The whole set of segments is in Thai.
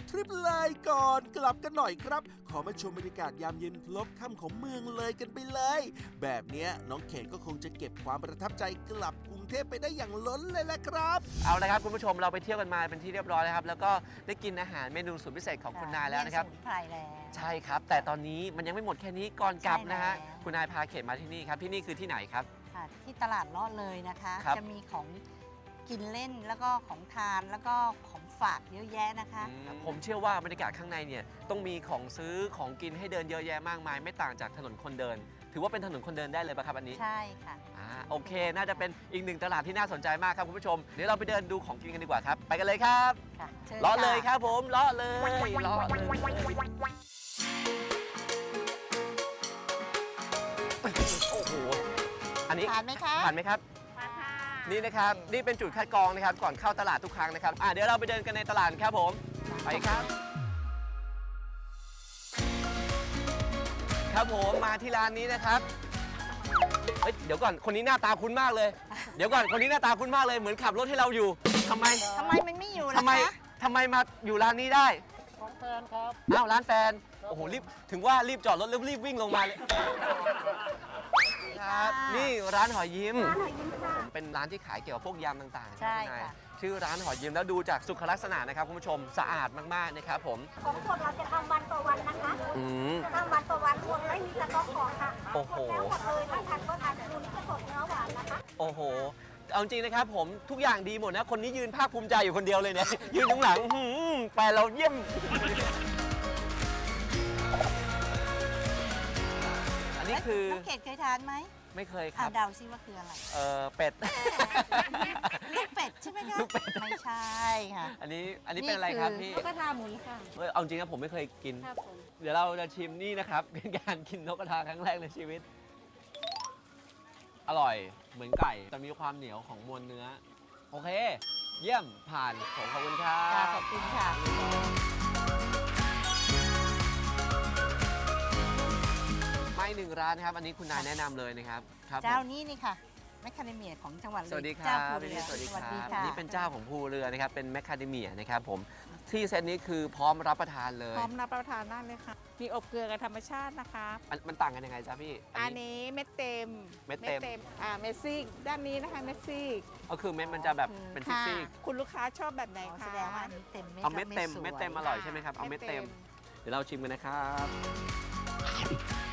ายทริปเลยก่อนกลับกันหน่อยครับ ขอมาชมบรรยากาศยามเย็นพลบค่ำของเมืองเลยกันไปเลย แบบเนี้ยน้องเขตก็คงจะเก็บความประทับใจกลับกรุงเทพไปได้อย่างล้นเลยแหละครับ เอาละครับคุณผู้ชมเราไปเที่ยวกันมาเป็นที่เรียบร้อยแล้วครับ แล้วก็ได้กินอาหารเมนูสุดพิเศษของคุณนายแล้วนะครับ เยสมุนไพรแล้ว ใช่ครับ แต่ตอนนี้มันยังไม่หมดแค่นี้ก่อนกลับนะฮะใช่แล้ว คุณนายพาเขตมาที่นี่ครับที่นี่คือที่ไหนครับ ค่ะที่ตลาดลอดเลยนะคะ ครับ จะมีของกินเล่นแล้วก็ของทานแล้วก็ของ ฝากเยอะแยะนะคะ ผมเชื่อว่าบรรยากาศข้างในเนี่ยต้องมีของซื้อของกินให้เดินเยอะแยะมากมาย ไม่ต่างจากถนนคนเดิน ถือว่าเป็นถนนคนเดินได้เลยปะครับอันนี้ใช่ค่ะอ่าโอเค น่าจะเป็นอีกหนึ่งตลาดที่น่าสนใจมากครับคุณผู้ชมเดี๋ยวเราไปเดินดูของกินกันดีกว่าครับ ไปกันเลยครับค่ะชิญเลาะเลยะครับผมเลาะเลยเลาะเลยโอ้โหอันนี้ผ่านไหมคะผ่านไหมครับ นี่นะครับนี่เป็นจุดคัดกรองนะครับ ก่อนเข้าตลาดทุกครั้งนะครับอะเดี๋ยวเราไปเดินกันในตลาดครับผม ไปครับ ครับผมมาที่ร้านนี้นะครับเฮ้ยเดี๋ยวก่อนคนนี้หน้าตาคุ้นมากเลย เดี๋ยวก่อนคนนี้หน้าตาคุ้นมากเลยเหมือนขับรถให้เราอยู่ทำไมทำไมมันไม่อยู่ล่ะทำไมคะทำไมมาอยู่ร้านนี้ได้ของแฟนครับ อ้าวร้านแฟนโอ้โหรีบถึงว่ารีบจอดรถแล้วรีบวิ่งลงมาเลยครับ นี่ร้านหอยยิ้ม เป็นร้านที่ขายเกี่ยวกับพวกยำต่างๆใช่ไหมคุณนายค่ะ ชื่อร้านหอยยิ้มแล้วดูจากสุขลักษณะนะครับคุณผู้ชมสะอาดมากๆนะครับผมของสดเราจะทำวันต่อวันนะคะอืมทำวันต่อวันหมดไม่มีสต๊อกของค่ะโอ้โห มดแล้วหมดเลยถ้าทานก็ทานดูนี่ก็สดเนื้อหวานนะคะ โอ้โห เอาจริงนะครับผมทุกอย่างดีหมดนะ คนนี้ยืนภาคภูมิใจอยู่คนเดียวเลยเนี่ย ยืนข้างหลังอื้อหือแปลเราเยี่ยม อันนี้คือ น้องเกดเคยทานไหม ไม่เคยคอะรับ เดาซิว่าคืออะไรเออเป็ด ลูกเป็ดใช่ไหมคะลูกเป็ด ไม่ใช่ค่ะ อันนี้อันนี้เป็นอะไรครับพี่ก็ทาหมุนค่ะเออเอาจริงนะผมไม่เคยกิน ครับผมเดี๋ยวเราจะชิมนี่นะครับ เป็นการกินนกกระทาครั้งแรกในชีวิต อร่อยเหมือนไก่แต่มีความเหนียวของมวลเนื้อ โอเค เยี่ยมผ่านผมขอบคุณครัค่ะบขอบคุณค่ะ ไม่หนึ่งร้านนะครับ อันนี้คุณนายแนะนำเลยนะครับครับผม เจ้านี้นี่ค่ะ แมคคาเดเมียของจังหวัดเลยสวัสดีคเจ้ารับภูพี่เรือสวัสดีคสวัสดีรับค่ะนี่เป็นเจ้าของภูเรือนะครับ เป็นแมคคาเดเมียนะครับผม ที่เซตนี้คือพร้อมรับประทานเลยพร้อมรับประทานได้เลยค่ะ มีอบเกลือกับธรรมชาตินะคะมันมันต่างกันยังไงจ๊ะพี่ อันนี้เม็ดเต็มเม็ดเต็ม อ่าเม็ดซีกด้านนี้นะคะเม็ดซีกก็คือเม็ดมันจะแบบเป็นค่ะซีกคุณลูกค้าชอบแบบไหนอ๋อคะแสดงว่าอันนี้เต็มๆเอาเม็ดเต็ม สวย เม็ดเต็มอร่อยใช่ไหมครับ เอาเม็ดเต็ม เดี๋ยวเราชิมกันนะครับอืม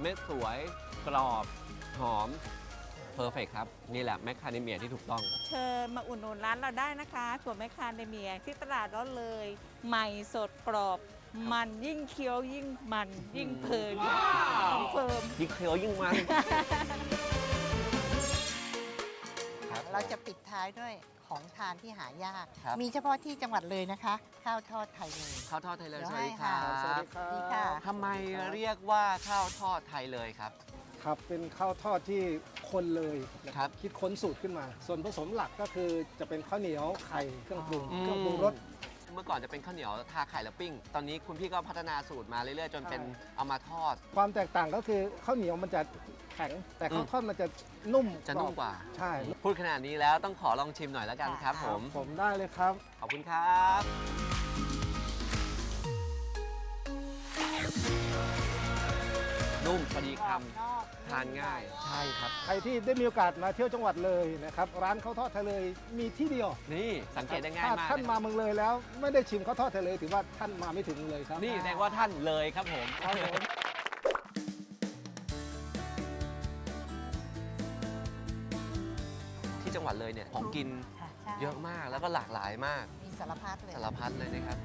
เม็ดสวยกรอบหอมเพอร์เฟกครับ นี่แหละแมคคาเดเมียที่ถูกต้อง เชิญมาอุดหนุนร้านเราได้นะคะถั่วแมคคาเดเมียที่ตลาดร้อนเลย ใหม่สดกรอบ มันยิ่งเคี้ยวยิ่งมันยิ่งเพลินของเฟิร์มยิ่งเคี้ยวยิ่งมันครับ เราจะปิดท้ายด้วยของทานที่หายาก ครับ มีเฉพาะที่จังหวัดเลยนะคะ ข้าวทอดไทยเลย ข้าวทอดไทยเลยเดี๋สยววัสดีครัให้ค่ะ สวัสบดีครับดีค่ะ ทำไมเรียกว่าข้าวทอดไทยเลยครับ ครับเป็นข้าวทอดที่คนเลยนะครับคิดค้นสูตรขึ้นมา ส่วนผสมหลักก็คือจะเป็นข้าวเหนียวไข่เครื่องปรุงอืม เครื่องปรุงรส เมื่อก่อนจะเป็นข้าวเหนียวทาไข่แล้วปิ้ง ตอนนี้คุณพี่ก็พัฒนาสูตรมาเรื่อยๆ จนเป็นเอามาทอด ความแตกต่างก็คือข้าวเหนียวมันจะแข็ง แต่ข้าวทอดมันจะนุ่มจะนุ่มกว่า ใช่พูดขนาดนี้แล้วต้องขอลองชิมหน่อยแล้วกันครับผม ผมได้เลยครับ ขอบคุณครับนุ่มพอดีคำทานง่ายใช่ครับ ใครที่ได้มีโอกาสมาเที่ยวจังหวัดเลยนะครับ ร้านข้าวทอดทะเลมีที่เดียว นี่สังเกตได้ง่ายถ้ามากท่านนะคมารับเมืองเลยแล้ว ไม่ได้ชิมข้าวทอดทะเลถือว่าท่านมาไม่ถึงเลยครับ นี่แสดงว่าท่านเลยครับผมครับผม วัดเลยเนี่ยของกินค่ะใช่เยอะมากแล้วก็หลากหลายมาก มีสารพัดเลย สารพัดเลยนะครับ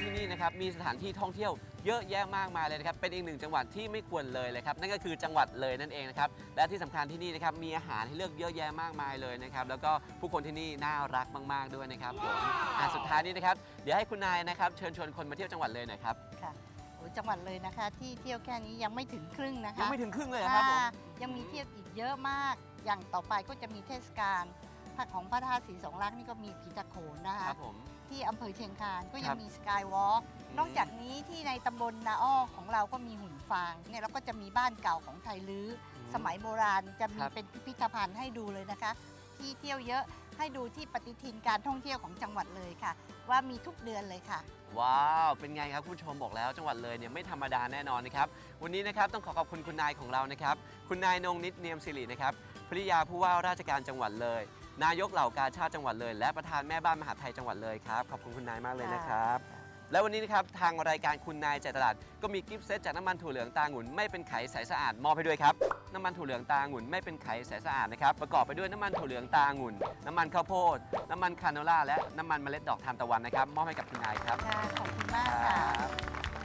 ที่นี่นะครับมีสถานที่ท่องเที่ยวเยอะแยะมากมายเลยนะครับเป็นอีกหนึ่งจังหวัดที่ไม่ควรเลยเลยครับนั่นก็คือจังหวัดเลยนั่นเองนะครับและที่สำคัญที่นี่นะครับมีอาหารให้เลือกเยอะแยะมากมายเลยนะครับแล้วก็ผู้คนที่นี่น่ารักมาก ๆด้วยนะครับผมอะสุดท้ายนี้นะครับเดี๋ยวให้คุณนายนะครับเชิญชวนคนมาเที่ยวจังหวัดเลยหน่อยครับ ค่ะโอ้ย จังหวัดเลยนะคะ ที่เที่ยวแค่นี้ยังไม่ถึงครึ่งนะคะยังไม่ถึงครึ่งเลยเหรอครับผมค่ะยังมีเที่ยวอีกเยอะมาก อย่างต่อไปก็จะมีเทศกาลพระของพระธาตุศรีสองลักษณ์นี่ก็มีผีตะโขนนะคคะ รับผม ที่อำเภอเชียงคานก็คยัรังบมีสกายวอล์กนอกจากนี้ที่ในตำบลนาอ้อของเราก็มีหุ่นฟางเนี่ยเราก็จะมีบ้านเก่าของไทยลื้ออมสมัยโบราณจะมีครับ เป็นพิพิธภัณฑ์ให้ดูเลยนะคะ ที่เที่ยวเยอะ ให้ดูที่ปฏิทินการท่องเที่ยวของจังหวัดเลยค่ะ ว่ามีทุกเดือนเลยค่ะ ว้าว เป็นไงครับคุณผู้ชมบอกแล้วจังหวัดเลยเนี่ยไม่ธรรมดาแน่นอนนะครับ วันนี้นะครับต้องขอขอบคุณคุณนายของเรานะครับ คุณนายนงนิดเนียมสิรินะครับภริยาผู้ว่าราชการจังหวัดเลย นายกเหล่ากาชาติจังหวัดเลย และประธานแม่บ้านมหาดไทยจังหวัดเลยครับ ขอบคุณคุณนายมากเลยนะครับ และวันนี้นะครับทางรายการคุณนายใจตลาด ก็มีกิฟต์เซตจากน้ำมันถั่วเหลืองตาหงุ่นไม่เป็นไขใสสะอาดมอบให้ด้วยครับน้ำมันถั่วเหลืองตาหงุ่นไม่เป็นไขใสสะอาดนะครับประกอบไปด้วยน้ำมันถั่วเหลืองตาหงุ่นน้ำมันข้าวโพดน้ำมันคาโนล่าและน้ำมันเมล็ดดอกทานตะวันนะครับมอบให้กับคุณนายครับ ค่ะขอบคุณมากค่ะ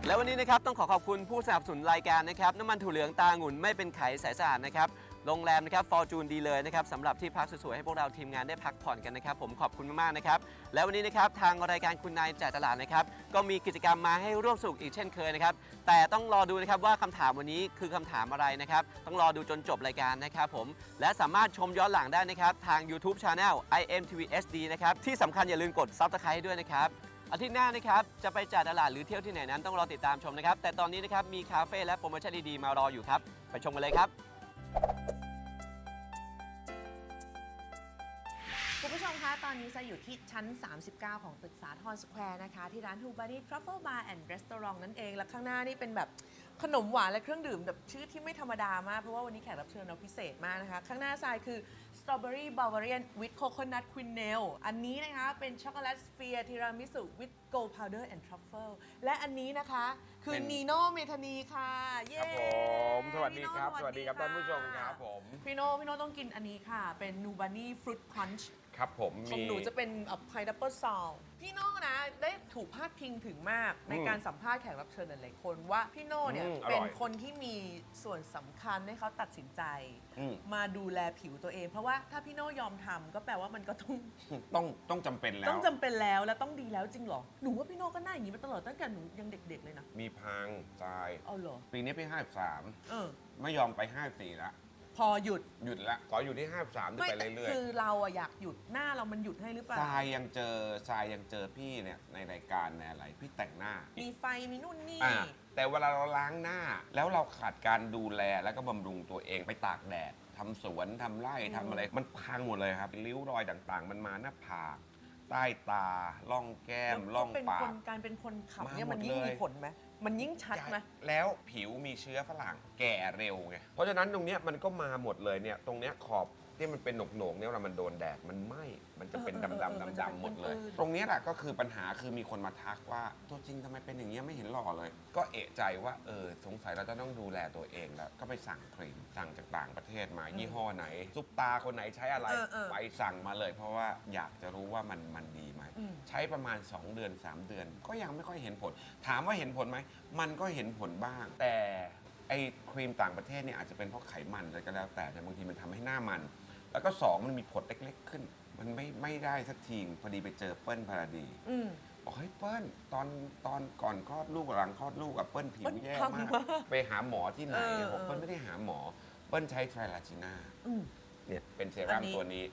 และวันนี้นะครับต้องขอขอบคุณผู้สนับสนุนรายการนะครับน้ำมันถั่วเหลืองตาหงุ่นไม่เป็นไขใสสะอาดนะครับ โรงแรมนะครับฟอร์จูนดีเลยนะครับสำหรับที่พักสวยๆให้พวกเราทีมงานได้พักผ่อนกันนะครับ ผมขอบคุณมากๆนะครับ และวันนี้นะครับทางรายการคุณนายจ่ายตลาดนะครับ ก็มีกิจกรรมมาให้ร่วมสนุกอีกเช่นเคยนะครับ แต่ต้องรอดูนะครับว่าคำถามวันนี้คือคำถามอะไรนะครับ ต้องรอดูจนจบรายการนะครับผมและสามารถชมย้อนหลังได้นะครับ ทาง YouTube Channel IMTVSD นะครับที่สำคัญอย่าลืมกด Subscribe ให้ด้วยนะครับอาทิตย์หน้านะครับจะไปจ่ายตลาดหรือเที่ยวที่ไหนนั้นต้องรอติดตามชมนะครับ แต่ตอนนี้นะครับมีคาเฟ่และโปรโมชั่นดีๆมารออยู่ครับ ไปชมกันเลยครับ คุณผู้ชมคะ ตอนนี้จะอยู่ที่ชั้น 39 ของตึกสาทรสแควร์นะคะ ที่ร้าน Two Buddy Truffle Bar and Restaurant นั่นเอง และข้างหน้านี่เป็นแบบขนมหวานและเครื่องดื่มแบบชื่อที่ไม่ธรรมดามาก เพราะว่าวันนี้แขกรับเชิญเราพิเศษมากนะคะ ข้างหน้าทรายคือ Strawberry Bavarian with Coconut Quenelle อันนี้นะคะ เป็นช็อกโกแลตสเฟียร์ทีรามิสุ with gold powder and truffle และอันนี้นะคะ คือเป็นนีโน่เมทานีค่ะ เย้ครับผมสวัสดีครับพี่โน่สวัสดีครับท่านผู้ชมครับผม พี่โน่พี่โน่ต้องกินอันนี้ค่ะ เป็นนูบานี่ฟรุตพันช์ครับผมของมีหนูจะเป็นพายดับเบิลซาวพี่โน่นะ ได้ถูกพาดพิงถึงมากในอืมการสัมภาษณ์แขกรับเชิญหลายๆคนว่าพี่โน่เนี่ยอืมอร่อยเป็นคนที่มีส่วนสำคัญให้เขาตัดสินใจ อืม มาดูแลผิวตัวเอง เพราะว่าถ้าพี่โน่ยอมทำก็แปลว่ามันก็ต้อง ต้องต้องจำเป็นแล้ว ต้องจำเป็นแล้วและต้องดีแล้วจริงเหรอหนูว่าพี่โน่ก็หน่าอย่างนี้มาตลอดตั้งแต่หนูยังเด็ก ๆ เลยนะ มีพังทราย เอาเหรอ ปีนี้พี่ห้าสามเออ ไม่ยอมไปห้าสี่ละพอหยุดหยุดละขออยู่ที่ห้าสามไปเรื่อยคือเราอะอยากหยุดหน้าเรามันหยุดให้หรือเปๆล่าทรายยังเจอทรายยังเจอพี่เนี่ยในรายการในอะไรพี่แต่งหน้า มีไฟมีนู่นนี่ อ่าแต่เวลาเราล้างหน้าแล้วเราขาดการดูแลแล้วก็บำรุงตัวเองไปตากแดดทำสวนทำไร่ทำอะไร มันพังหมดเลยครับริ้วรอยต่างๆ มันมาหน้าผาก ใต้ตาล่องแก้มแล้วล่องเป็นปาคก นการเป็นคนขับเนี่ยมาหมดมันยิ่งเลย มีผลไหมมันยิ่งชัดไหม แล้วผิวมีเชื้อฝรั่งแก่เร็วไง เพราะฉะนั้นตรงเนี้ยมันก็มาหมดเลยเนี่ย ตรงเนี้ยขอบ ที่มันเป็นหนกหนกๆเนี่ยเวลามันโดนแดดมันไหม้มันจะเป็นเออดำเออดำเออมันดำจะดำหมดเลยเป็นปื้นๆตรงเนี้ยแหละก็คือปัญหาคือมีคนมาทักว่า ตัวจริงทำไมเป็นอย่างเงี้ยไม่เห็นหล่อเลย ก็เอะใจว่าเออสงสัยเราจะต้องดูแลตัวเองแล้วก็ไปสั่งครีมสั่งจากต่างประเทศมายี่ห้อไหน ซุปตาคนไหนใช้อะไรเออเออไปสั่งมาเลย เพราะว่าอยากจะรู้ว่ามันมันดีไหมอืม ใช้ประมาณ 2 เดือน 3 เดือน ก็ยังไม่ค่อยเห็นผล ถามว่าเห็นผลไหมมันก็เห็นผลบ้าง แต่ ไอ้ครีมต่างประเทศเนี่ยอาจจะเป็นเพราะไขมันอะไรก็แล้วแต่แต่บางทีมันทำให้หน้ามัน แล้วก็2มันมีผดเล็กๆขึ้น มันไม่ไม่ได้สักทีพอดีไปเจอเปิ้ลพาราดีอืม บอกเฮ้ยเปิ้ลตอนตอนก่อนคลอดลูกกับหลังคลอดลูกกับเปิ้ลผิวเปิ้ลแย่พังมากมาก ไปหาหมอที่ไหนเออบอกเออเปิ้ลไม่ได้หาหมอ เปิ้ลใช้ไทรลาจิน่าอืมเนี่ยเป็นเซรั่มอันนี้ ตัวนี้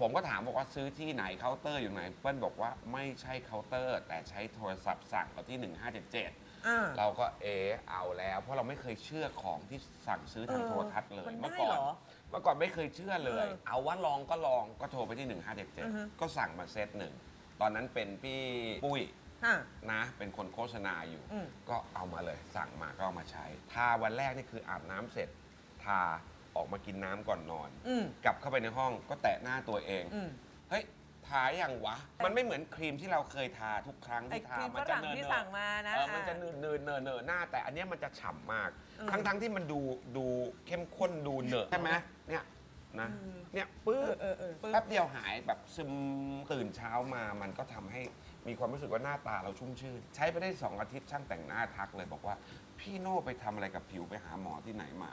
ผมก็ถามบอกว่าซื้อที่ไหนเคาน์เตอร์อยู่ไหน เปิ้ลบอกว่าไม่ใช่เคาน์เตอร์ แต่ใช้โทรศัพท์สั่งเอาที่ 1577 อ่า เราก็เออเอาแล้ว เพราะเราไม่เคยเชื่อของที่สั่งซื้อทางเออโทรทัศน์เลยมันเมื่อได้ก่อเหนรอเมื่อก่อนไม่เคยเชื่อเลย เออเอาว่าลองก็ลองก็โทรไปที่ อือฮึ 1577 ก็สั่งมาเซตหนึ่ง ตอนนั้นเป็นพี่ปุ้ยฮะนะ เป็นคนโฆษณาอยู่ อืม ก็เอามาเลย สั่งมาก็เอามาใช้ ทาวันแรกนี่คืออาบน้ำเสร็จ ทาออกมากินน้ำก่อนนอน อืม กลับเข้าไปในห้องก็แตะหน้าตัวเอง อืม เฮ้ยทาอย่างวะ มันไม่เหมือนครีมที่เราเคยทาทุกครั้งไอ้ที่คทารีมมัฝจะรั่งเนินที่ๆสั่งมานะเออมันจะอ่าเนินเนินเนินเนินหน้า แต่อันเนี้ยมันจะฉ่ำมากเออทั้งทั้งที่มันดูดูเข้มข้นดูเหนอะใช่ไหมเนี่ยนะอืมเนี่ยปื้เออเออเออปึ๊บ แป๊บเดียวหายแบบซึมตื่นเช้ามามันก็ทำให้มีความรู้สึกว่าหน้าตาเราชุ่มชื่น ใช้ไปได้สองอาทิตย์ช่างแต่งหน้าทักเลยบอกว่า พี่โน่ไปทำอะไรกับผิวไปหาหมอที่ไหนมา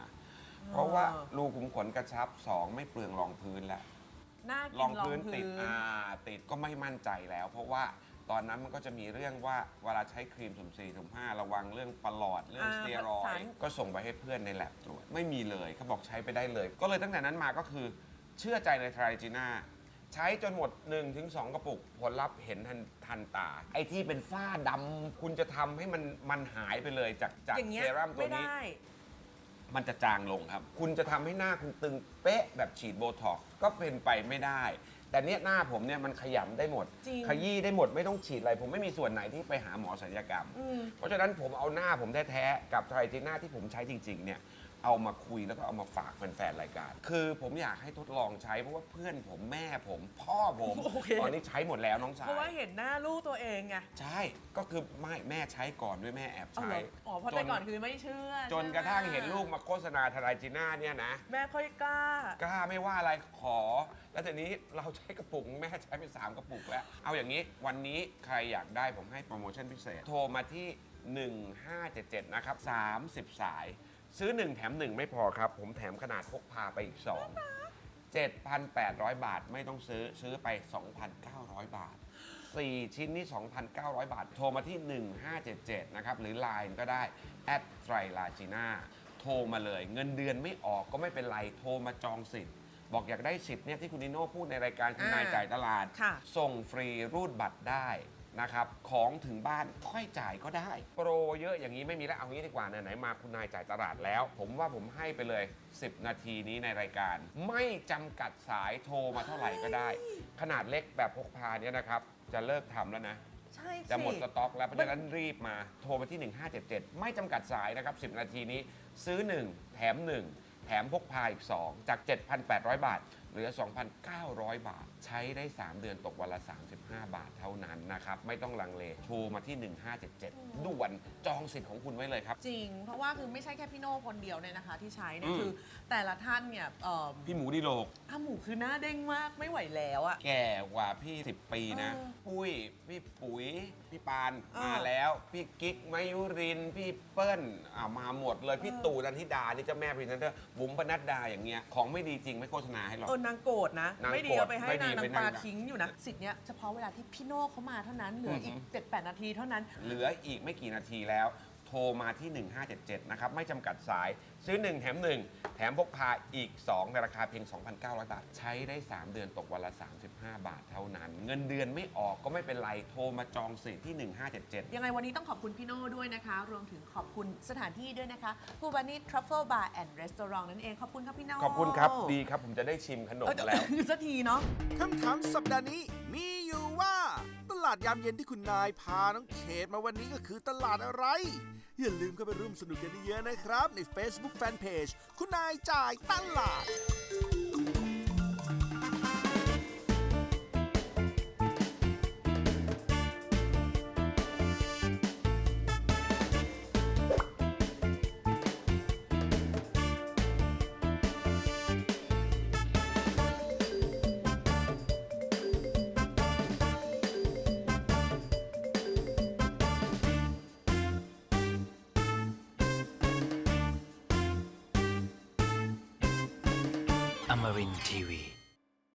เพราะว่ารูขุมขนกระชับสองไม่เปลืองรองพื้นแล้ว หน้ากินรองพื้นรองติดอ่าติดก็ไม่มั่นใจแล้ว เพราะว่าตอนนั้นมันก็จะมีเรื่องว่าเวลาใช้ครีมสุ่มสี่สุ่มห้าระวังเรื่องปลอดเรื่องอ่าสเตียรอสายรด์ก็ส่งไปให้เพื่อนในแลบตรวจไม่มีเลยเขาบอกใช้ไปได้เลย ก็เลยตั้งแต่นั้นมาก็คือ เชื่อใจในทริจีน่าใช้จนหมด 1-2 กระปุก ผลลัพธ์เห็นทันทันตา ไอ้ที่เป็นฝ้าดำคุณจะทำให้มันมันหายไปเลยจากจากอย่างเงี้ยเซรั่มตัวไม่นี้ได้ มันจะจางลงครับ คุณจะทำให้หน้าคุณตึงเป๊ะแบบฉีดโบท็อกซ์ก็เป็นไปไม่ได้ แต่เนี้ยหน้าผมเนี่ยมันขยำได้หมด จริง ขยี้ได้หมดไม่ต้องฉีดอะไร ผมไม่มีส่วนไหนที่ไปหาหมอศัลยกรรม อืม เพราะฉะนั้นผมเอาหน้าผมแท้ๆกับไทรจีน่าที่ผมใช้จริง ๆ เนี่ย เอามาคุยแล้วก็เอามาฝากแฟนๆรายการ คือผมอยากให้ทดลองใช้เพราะว่าเพื่อนผมแม่ผมพ่อผมโอเค ตอนนี้ใช้หมดแล้วน้องชายเพราะว่าเห็นหน้าลูกตัวเองไงใช่ก็คือไม่แม่ใช้ก่อนด้วยแม่แอบเอาใช้เหรออ๋อเพราะแต่ก่อนคือไม่เชื่อจนกระทั่งเห็นลูกมาโฆษณาไทรจีน่าเนี่ยนะ แม่ค่อยกล้า กล้าไม่ว่าอะไรขอ แล้วทีนี้เราใช้กระปุกแม่ใช้ไปสามกระปุกแล้ว เอาอย่างนี้วันนี้ใครอยากได้ผมให้โปรโมชั่นพิเศษ โทรมาที่ 1577 นะครับ 30 สาย ซื้อ 1 แถม 1 ไม่พอครับ ผมแถมขนาดพกพาไปอีก 2 7,800 บาทไม่ต้องซื้อซื้อไป 2,900 บาท 4 ชิ้นนี่ 2,900 บาท โทรมาที่ 1577 นะครับ หรือ Line ก็ได้แอดไตรลาจีน่าโทรมาเลย เงินเดือนไม่ออกก็ไม่เป็นไร โทรมาจองสิทธิ์ บอกอยากได้สิทธิ์เนี่ยที่คุณนิโน่พูดในรายการคุณอ่านนายจ่ายตลาดค่ะส่งฟรีรูดบัตรได้ นะครับ ของถึงบ้านค่อยจ่ายก็ได้ โปรเยอะอย่างนี้ไม่มีแล้วเอางี้ดีกว่าไหนๆมาคุณนายจ่ายตลาดแล้ว ผมว่าผมให้ไปเลย 10 นาทีนี้ในรายการ ไม่จำกัดสายโทรมาเท่าไหร่ก็ได้ ขนาดเล็กแบบพกพาเนี่ยนะครับ จะเลิกทำแล้วนะ ใช่สิ จะหมดสต็อกแล้วเพราะฉะนั้นรีบมาโทรมาที่ 1577 ไม่จำกัดสายนะครับ 10 นาทีนี้ซื้อ 1 แถม 1 แถมพกพาอีก 2 จาก 7,800 บาท เหลือ 2,900 บาท ใช้ได้ 3 เดือนตกวันละ 35บาทเท่านั้นนะครับ ไม่ต้องลังเลโทรมาที่ 1577 ด่วนจองสิทธิ์ของคุณไว้เลยครับ จริง เพราะว่าคือไม่ใช่แค่พี่โน่คนเดียวเนี่ยนะคะ ที่ใช้เนี่ยอืม คือแต่ละท่านเนี่ยเอ่อพี่หมูดิโลกอาหมูคือหน้าเด้งมากไม่ไหวแล้วอะ แก่กว่าพี่ 10 ปีนะ เออปุ้ย พี่ปุ๋ย พี่ปานเออมาแล้ว พี่กิ๊กมายุรินทร์พี่เปิ้ลอ่ามาหมดเลย พี่เออ ตู่นันทิดา นี่เจ้าแม่พรีเซนเตอร์ บุ๋มปนัดดาอย่างเงี้ย ของไม่ดีจริงไม่โฆษณาให้หรอก เออนางโกรธนะ นางไม่ดีโกรธเอาไปให้ไม่ดีนางไปนางปลานั่งด่าทิ้งอยู่นะ สิทธิ์เนี้ยเฉพาะเวลาที่พี่โน่เขามาเท่านั้นเหลืออีกอือหือ7-8 นาทีเท่านั้น เหลืออีกไม่กี่นาทีแล้ว โทรมาที่ 1577 นะครับ ไม่จำกัดสาย ซื้อ 1 แถม 1 แถมพกพาอีก 2 ในราคาเพียง 2,900 บาท ใช้ได้ 3 เดือนตกวันละ 35 บาทเท่านั้น เงินเดือนไม่ออกก็ไม่เป็นไร โทรมาจองสิทธิ์ที่ 1577 ยังไงวันนี้ต้องขอบคุณพี่โน่ด้วยนะคะ รวมถึงขอบคุณสถานที่ด้วยนะคะฮูบานี่ทรัฟเฟิลบาร์แอนด์รีสอร์ทนั่นเอง ขอบคุณครับพี่โน่ขอบคุณครับดีครับผมจะได้ชิมขนมเออแล้ว สักทีเนาะ คำถามสัปดาห์นี้มีอยู่ว่า ตลาดยามเย็นที่คุณนายพาน้องเขตมาวันนี้ก็คือตลาดอะไร อย่าลืมเข้าไปร่วมสนุกกันเยอะๆนะครับ ใน Facebook Fanpage คุณนายจ่ายตลาด Amarin Tiwi.